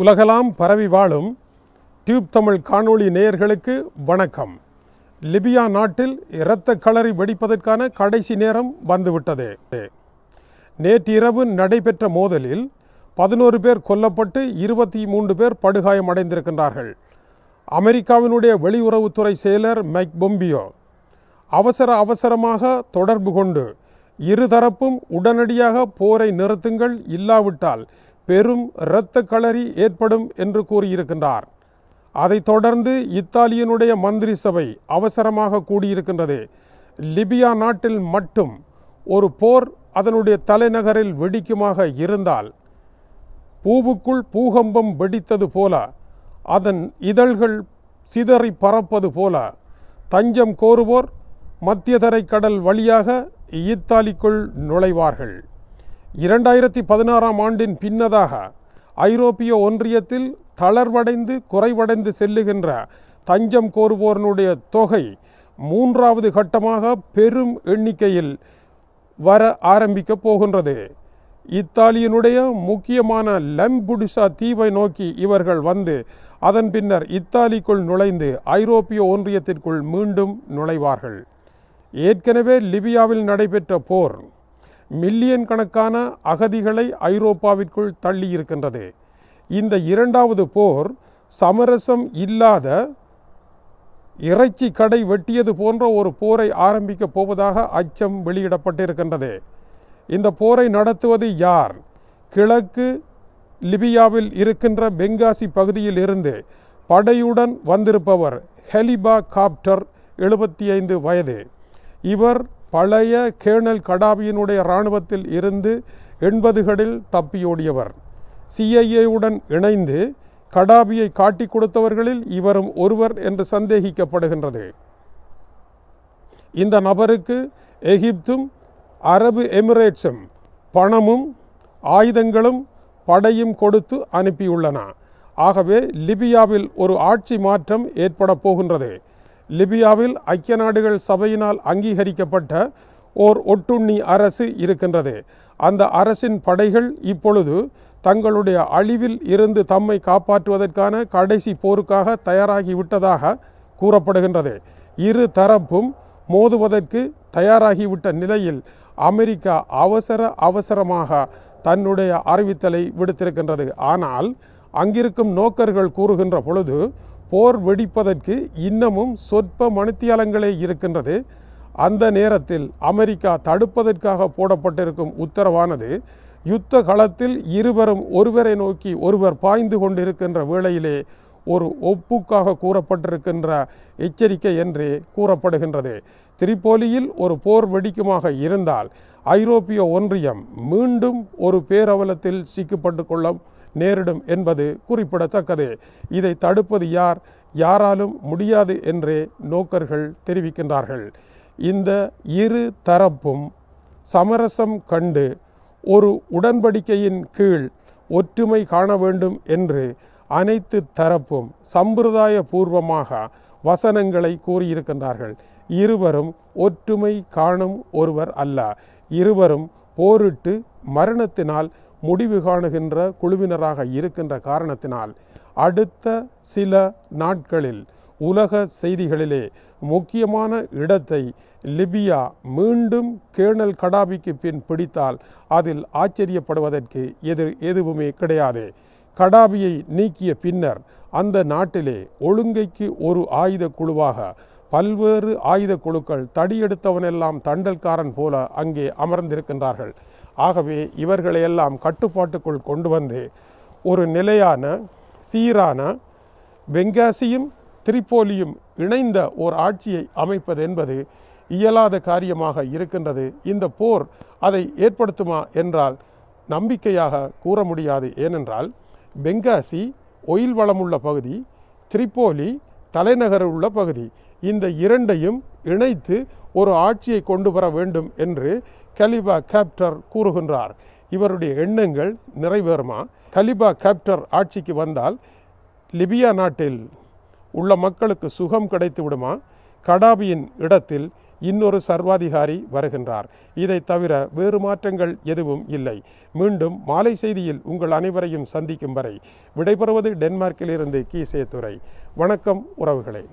உலகலாம் பரவி வாழும் டியூப் தமிழ் காணொளி நேயர்களுக்கு வணக்கம். லிபியா நாட்டில் இரத்த களரி வெடிப்பதற்கான கடைசி நேரம் வந்துவிட்டது. நேற்றிரவு நடைபெற்ற மோதலில் பதினோரு பேர் கொல்லப்பட்டு இருபத்தி மூன்று பேர் படுகாயமடைந்திருக்கின்றார்கள். அமெரிக்காவினுடைய வெளியுறவுத்துறை செயலர் மைக் பொம்பியோ அவசர அவசரமாக தொடர்பு கொண்டு இருதரப்பும் உடனடியாக போரை நிறுத்துங்கள் இல்லாவிட்டால் பெரும் இரத்த களரி ஏற்படும் என்று கூறியிருக்கின்றார். அதைத் தொடர்ந்து இத்தாலியனுடைய மந்திரி சபை அவசரமாக கூடியிருக்கின்றது. லிபியா நாட்டில் மட்டும் ஒரு போர் அதனுடைய தலைநகரில் வெடிக்குமாக இருந்தால் பூவுக்குள் பூகம்பம் வெடித்தது போல அதன் இதழ்கள் சிதறி பறப்பது போல தஞ்சம் கோருவோர் மத்தியதரை கடல் வழியாக இத்தாலிக்குள் நுழைவார்கள். இரண்டாயிரத்தி பதினாறாம் ஆண்டின் பின்னதாக ஐரோப்பிய ஒன்றியத்தில் தளர்வடைந்து குறைவடைந்து செல்லுகின்ற தஞ்சம் கோருவோரனுடைய தொகை மூன்றாவது கட்டமாக பெரும் எண்ணிக்கையில் வர ஆரம்பிக்கப் போகின்றது. இத்தாலியினுடைய முக்கியமான லம்புடிசா தீவை நோக்கி இவர்கள் வந்து அதன் பின்னர் இத்தாலிக்குள் நுழைந்து ஐரோப்பிய ஒன்றியத்திற்குள் மீண்டும் நுழைவார்கள். ஏற்கனவே லிபியாவில் நடைபெற்ற போர் மில்லியன் கணக்கான அகதிகளை ஐரோப்பாவிற்குள் தள்ளியிருக்கின்றது இந்த இரண்டாவது போர் சமரசம் இல்லாத இறைச்சி கடை வெட்டியது போன்ற ஒரு போரை ஆரம்பிக்கப் போவதாக அச்சம் வெளியிடப்பட்டிருக்கின்றது. இந்த போரை நடத்துவது யார்? கிழக்கு லிபியாவில் இருக்கின்ற பெங்காசி பகுதியில் இருந்து படையுடன் வந்திருப்பவர் ஹெலிபா காப்டர் எழுபத்தி ஐந்து வயது. இவர் பழைய கேர்னல் கடாபியினுடைய இராணுவத்தில் இருந்து எண்பதுகளில் தப்பியோடியவர். சிஐஏவுடன் இணைந்து கடாபியை காட்டிக் கொடுத்தவர்களில் இவரும் ஒருவர் என்று சந்தேகிக்கப்படுகின்றது. இந்த நபருக்கு எகிப்தும் அரபு எமிரேட்ஸும் பணமும் ஆயுதங்களும் படையும் கொடுத்து அனுப்பியுள்ளன. ஆகவே லிபியாவில் ஒரு ஆட்சி மாற்றம் ஏற்பட போகின்றது. லிபியாவில் ஐக்கிய நாடுகள் சபையினால் அங்கீகரிக்கப்பட்ட ஓர் ஒட்டுண்ணி அரசு இருக்கின்றது. அந்த அரசின் படைகள் இப்பொழுது தங்களுடைய அழிவில் இருந்து தம்மை காப்பாற்றுவதற்கான கடைசி போருக்காக தயாராகிவிட்டதாக கூறப்படுகின்றது. இரு தரப்பும் மோதுவதற்கு தயாராகிவிட்ட நிலையில் அமெரிக்கா அவசர அவசரமாக தன்னுடைய அறிவித்தலை விடுத்திருக்கின்றது. ஆனால் அங்கிருக்கும் நோக்கர்கள் கூறுகின்ற பொழுது போர் வெடிப்பதற்கு இன்னமும் சொற்ப மணித்தியாலங்களே இருக்கின்றது. அந்த நேரத்தில் அமெரிக்கா தடுப்பதற்காக போடப்பட்டிருக்கும் உத்தரவானது யுத்த களத்தில் இருவரும் ஒருவரை நோக்கி ஒருவர் பாய்ந்து கொண்டிருக்கின்ற வேளையிலே ஒரு ஒப்புக்காக கூறப்பட்டிருக்கின்ற எச்சரிக்கை என்றே கூறப்படுகின்றது. திரிப்போலியில் ஒரு போர் வெடிக்குமாக இருந்தால் ஐரோப்பிய ஒன்றியம் மீண்டும் ஒரு பேரவலத்தில் சிக்கப்பட்டு கொள்ள நேரிடும் என்பது குறிப்பிடத்தக்கது. இதை தடுப்பது யார்? யாராலும் முடியாது என்றே நோக்கர்கள் தெரிவிக்கின்றார்கள். இந்த இரு தரப்பும் சமரசம் கண்டு ஒரு உடன்படிக்கையின் கீழ் ஒற்றுமை காண வேண்டும் என்று அனைத்து தரப்பும் சம்பிரதாய பூர்வமாக வசனங்களை கூறியிருக்கின்றார்கள். இருவரும் ஒற்றுமை காணும் ஒருவர் அல்ல. இருவரும் போரிட்டு மரணத்தினால் முடிவு காணுகின்ற குழுவினராக இருக்கின்ற காரணத்தினால் அடுத்த சில நாட்களில் உலக செய்திகளிலே முக்கியமான இடத்தை லிபியா மீண்டும் கேர்னல் கடாபிக்கு பின் பிடித்தால் அதில் ஆச்சரியப்படுவதற்கு எது எதுவுமே கிடையாது. கடாபியை நீக்கிய பின்னர் அந்த நாட்டிலே ஒழுங்கைக்கு ஒரு ஆயுத குழுவாக பல்வேறு ஆயுத குழுக்கள் தடியெடுத்தவனெல்லாம் தண்டல்காரன் போல அங்கே அமர்ந்திருக்கின்றார்கள். ஆகவே இவர்களையெல்லாம் கட்டுப்பாட்டுக்குள் கொண்டு வந்து ஒரு நிலையான சீரான பெங்காசியும் திரிப்போலியும் இணைந்த ஓர் ஆட்சியை அமைப்பது என்பது இயலாத காரியமாக இருக்கின்றது. இந்த போர் அதை ஏற்படுத்துமா என்றால் நம்பிக்கையாக கூற முடியாது. ஏனென்றால் பெங்காசி ஒயில் வளமுள்ள பகுதி திரிப்போலி தலைநகர் உள்ள பகுதி. இந்த இரண்டையும் இணைத்து ஒரு ஆட்சியை கொண்டு வர வேண்டும் என்று கலிபா கேப்டர் கூறுகின்றார். இவருடைய எண்ணங்கள் நிறைவேறுமா? கலிபா கேப்டர் ஆட்சிக்கு வந்தால் லிபியா நாட்டில் உள்ள மக்களுக்கு சுகம் கிடைத்து விடுமா கடாபியின் இடத்தில் இன்னொரு சர்வாதிகாரி வருகின்றார். இதை தவிர வேறு மாற்றங்கள் எதுவும் இல்லை. மீண்டும் மாலை செய்தியில் உங்கள் அனைவரையும் சந்திக்கும் வரை விடைபெறுவது டென்மார்க்கிலிருந்து கீசே துறை வணக்கம் உறவுகளே.